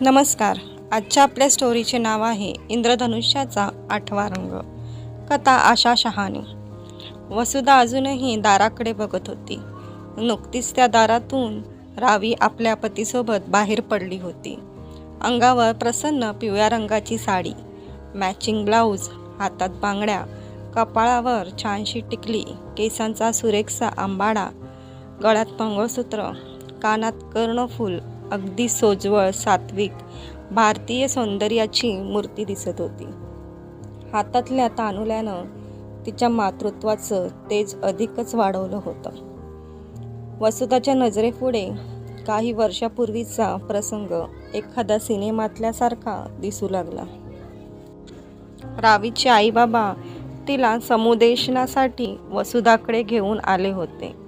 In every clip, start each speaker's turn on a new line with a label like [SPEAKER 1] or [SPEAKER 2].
[SPEAKER 1] नमस्कार. आजच्या आपल्या स्टोरीचे नाव आहे इंद्रधनुष्याचा आठवा रंग. कथा आशा शहाणे. वसुधा अजूनही दाराकडे बघत होती. नुकतीच त्या दारातून रावी आपल्या पतीसोबत बाहेर पडली होती. अंगावर प्रसन्न पिवळ्या रंगाची साडी मॅचिंग ब्लाऊज हातात बांगड्या कपाळावर छानशी टिकली केसांचा सुरेखसा आंबाडा गळ्यात मंगळसूत्र कानात कर्णफूल अगदी सोज्वळ सात्विक भारतीय सौंदर्याची मूर्ती दिसत होती. हातातल्या तानुल्यानं तिच्या मातृत्वाचं तेज अधिकच वाढवलं होतं. वसुताच्या नजरेपुढे काही वर्षापूर्वीचा प्रसंग एखादा सिनेमातल्यासारखा दिसू लागला. रावीचे आईबाबा तिला समुदेशनासाठी वसुधाकडे घेऊन आले होते.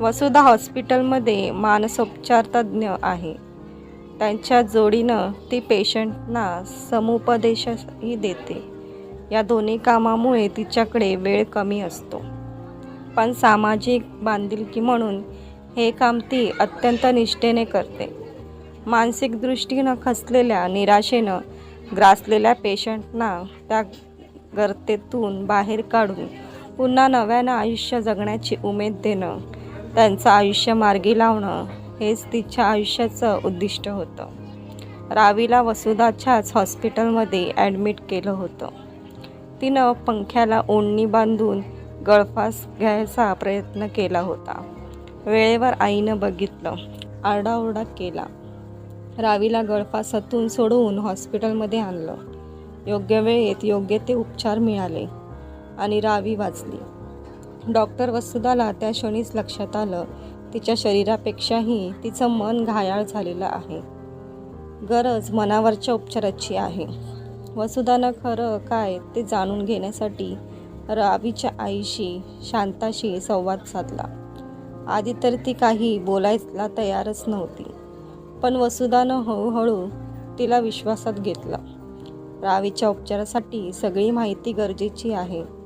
[SPEAKER 1] वसुधा हॉस्पिटलमध्ये मानसोपचार तज्ज्ञ आहे. त्यांच्या जोडीनं ती पेशंटना समुपदेशही देते. या दोन्ही कामामुळे तिच्याकडे वेळ कमी असतो. पण सामाजिक बांधिलकी म्हणून हे काम ती अत्यंत निष्ठेने करते. मानसिक दृष्टीनं खचलेल्या निराशेनं ग्रासलेल्या पेशंटना त्या गर्तेतून बाहेर काढून पुन्हा नव्यानं आयुष्य जगण्याची उमेद देणं त्यांचं आयुष्य मार्गी लावणं हेच तिच्या आयुष्याचं उद्दिष्ट होतं. रावीला वसुधाच्याच हॉस्पिटलमध्ये ॲडमिट केलं होतं. तिनं पंख्याला ओढणी बांधून गळफास घ्यायचा प्रयत्न केला होता. वेळेवर आईनं बघितलं आरडाओरडा केला. रावीला गळफासातून सोडवून हॉस्पिटलमध्ये आणलं. योग्य वेळेत योग्य ते उपचार मिळाले आणि रावी वाचली. डॉक्टर वसुदाला त्या क्षणीच लक्षात आलं. तिच्या शरीरापेक्षाही तिचं मन घायाळ झालेलं आहे. गरज मनावरच्या उपचाराची आहे. वसुदानं खरं काय ते जाणून घेण्यासाठी रावीच्या आईशी शांताशी संवाद साधला. आधी तर ती काही बोलायला तयारच नव्हती पण वसुदानं हळूहळू तिला विश्वासात घेतलं. रावीच्या उपचारासाठी सगळी माहिती गरजेची आहे.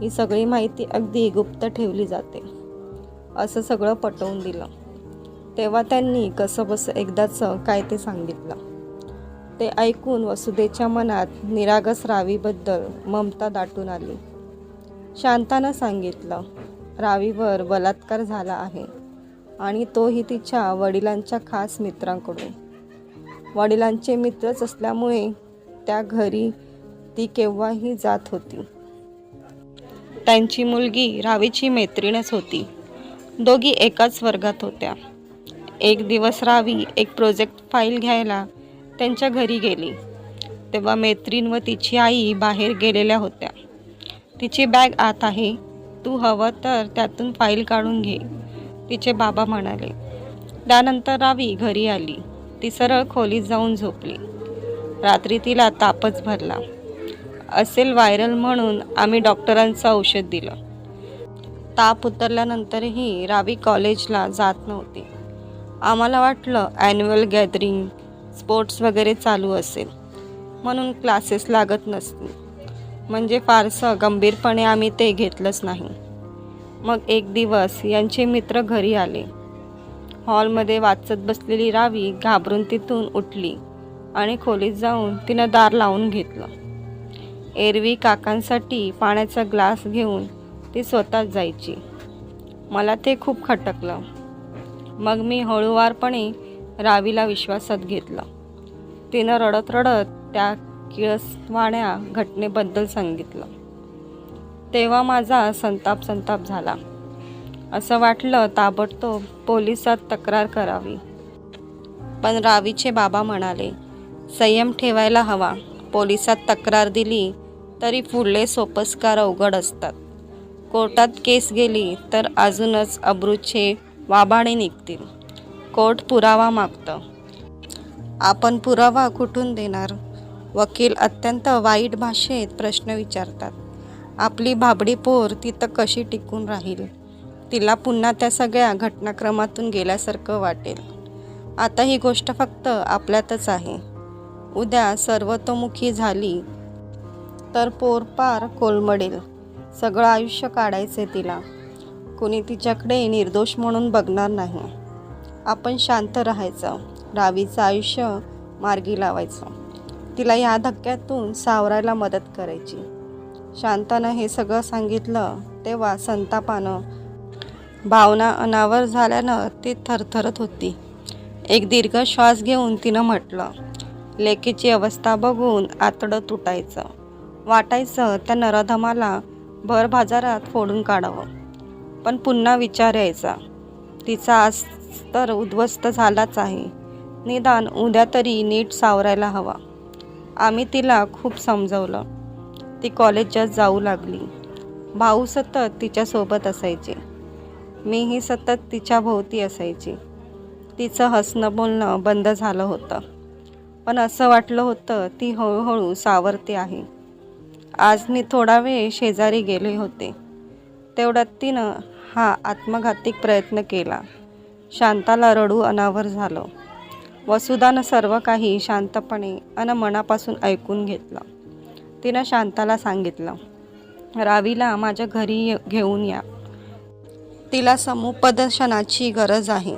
[SPEAKER 1] ही सगळी माहिती अगदी गुप्त ठेवली जाते. असं सगळं पटवून दिलं. तेव्हा त्यांनी कसं बसं एकदाचं काय ते सांगितलं. ते ऐकून वसुदेच्या मनात निरागस रावीबद्दल ममता दाटून आली. शांतानं सांगितलं रावीवर बलात्कार झाला आहे आणि तोही तिच्या वडिलांच्या खास मित्रांकडून. वडिलांचे मित्रच असल्यामुळे त्या घरी ती केव्हाही जात होती. त्यांची मुलगी रावीची मैत्रीणच होती. दोघी एकाच वर्गात होत्या. एक दिवस रावी एक प्रोजेक्ट फाईल घ्यायला त्यांच्या घरी गेली. तेव्हा मैत्रीण व तिची आई बाहेर गेलेल्या होत्या. तिची बॅग आत आहे. तू हवं तर त्यातून फाईल काढून घे तिचे बाबा म्हणाले. त्यानंतर रावी घरी आली. ती सरळ खोलीत जाऊन झोपली. रात्री तिला तापच भरला. असेल व्हायरल म्हणून आम्ही डॉक्टरांचं औषध दिलं. ताप उतरल्यानंतरही रावी कॉलेजला जात नव्हती. आम्हाला वाटलं ॲन्युअल गॅदरिंग स्पोर्ट्स वगैरे चालू असेल. म्हणून क्लासेस लागत नसतील. म्हणजे फारसं गंभीरपणे आम्ही ते घेतलंच नाही. मग एक दिवस यांचे मित्र घरी आले. हॉलमध्ये वाचत बसलेली रावी घाबरून तिथून उठली आणि खोलीत जाऊन तिनं दार लावून घेतलं. एरवी काकांसाठी पाण्याचा ग्लास घेऊन ती स्वतःच जायची. मला ते खूप खटकलं. मग मी हळूवारपणे रावीला विश्वासात घेतलं. तिनं रडत रडत त्या किळसवाण्या घटनेबद्दल सांगितलं. तेव्हा माझा संताप संताप झाला. असं वाटलं ताबडतोब पोलिसात तक्रार करावी. पण रावीचे बाबा म्हणाले संयम ठेवायला हवा. पोलिसात तक्रार दिली तरी पुढले सोपस्कार अवघड असतात. कोर्टात केस गेली तर अजूनच अब्रूचे वाबाडे निघतील. कोर्ट पुरावा मागतं. आपण पुरावा कुठून देणार? वकील अत्यंत वाईट भाषेत प्रश्न विचारतात. आपली भाबडी पोर तिथं कशी टिकून राहील? तिला पुन्हा त्या सगळ्या घटनाक्रमातून गेल्यासारखं वाटेल. आता ही गोष्ट फक्त आपल्यातच आहे. उद्या सर्वतोमुखी झाली तर पोरपार कोलमडेल. सगळं आयुष्य काढायचे तिला. कुणी तिच्याकडे निर्दोष म्हणून बघणार नाही. आपण शांत राहायचं. रावीचं आयुष्य मार्गी लावायचं. तिला या धक्क्यातून सावरायला मदत करायची. शांतानं हे सगळं सांगितलं तेव्हा संतापानं भावना अनावर झाल्यानं ती थरथरत होती. एक दीर्घ श्वास घेऊन तिनं म्हटलं लेकीची अवस्था बघून आतडं तुटायचं. वाटायचं त्या नराधमाला भर बाजारात फोडून काढावं. पण पुन्हा विचार यायचा. तिचा आज तर उद्ध्वस्त झालाच आहे. निदान उद्या तरी नीट सावरायला हवा. आम्ही तिला खूप समजवलं. ती कॉलेजात जाऊ लागली. भाऊ सतत तिच्यासोबत असायचे. मीही सतत तिच्या भोवती असायची. तिचं हसणं बोलणं बंद झालं होतं. पण असं वाटलं होतं ती हळूहळू सावरते आहे. आज मी थोडा वेळ शेजारी गेले होते. तेवढ्यात तिनं हा आत्मघातिक प्रयत्न केला. शांताला रडू अनावर झालं. वसुधानं सर्व काही शांतपणे आणि मनापासून ऐकून घेतलं. तिनं शांताला सांगितलं रावीला माझ्या घरी ये- घेऊन या. तिला समुपदर्शनाची गरज आहे.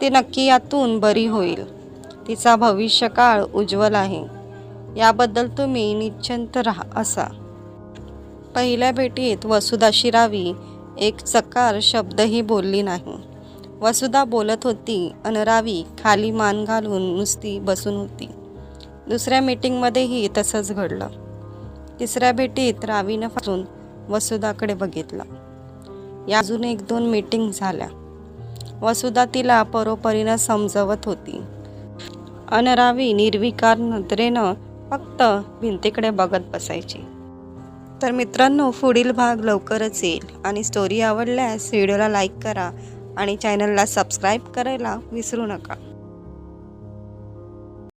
[SPEAKER 1] ती नक्की यातून बरी होईल. तिचा भविष्यकाळ उज्ज्वल आहे. याबद्दल तुम्ही निश्चिंत राहा असा. पहिल्या भेटीत वसुधाशी रावी एक चकार शब्दही बोलली नाही. वसुधा बोलत होती अनरावी खाली मान घालून नुसती बसून होती. दुसऱ्या मीटिंगमध्येही तसंच घडलं. तिसऱ्या भेटीत रावीनं फासून वसुधाकडे बघितलं. या अजून एक दोन मीटिंग झाल्या. वसुधा तिला परोपरीनं समजवत होती. अनरावी निर्विकार नजरेनं फक्त भिंतीकडे बघत बसायची. तर मित्रांनो पुढील भाग लवकरच येईल. आणि स्टोरी आवडल्यास व्हिडिओला लाईक करा आणि चॅनलला सबस्क्राईब करायला विसरू नका.